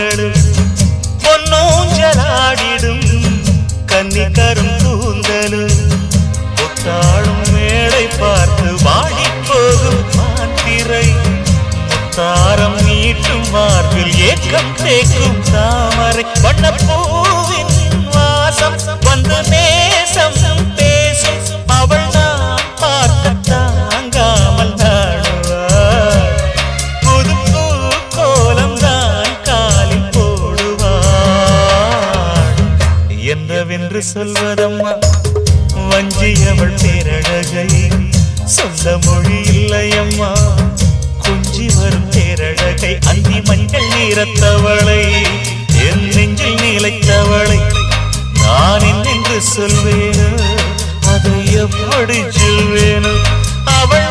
கண்களும் பொன்னூஞ்சலாடிடும் கன்னிக்கரும் கூந்தலும் முத்தாளும் மேடை பார்த்து வாடி போகும் மாத்திரை. முத்தாரம் நீட்டும் மார்பில் ஏக்கம் தேக்கும் தாமரை. என்னவென்று சொல்வதம்மா வஞ்சியவள் பேரழகை. சொந்த மொழி இல்லையம்மா கொஞ்சி வரும் பேரழகை. அந்தி மஞ்சள் நீரத்தவளை என் நெஞ்சில் நிலைத்தவளை. நான் என்னென்று சொல்வேனோ அதை எப்படி சொல்வேனோ அவள்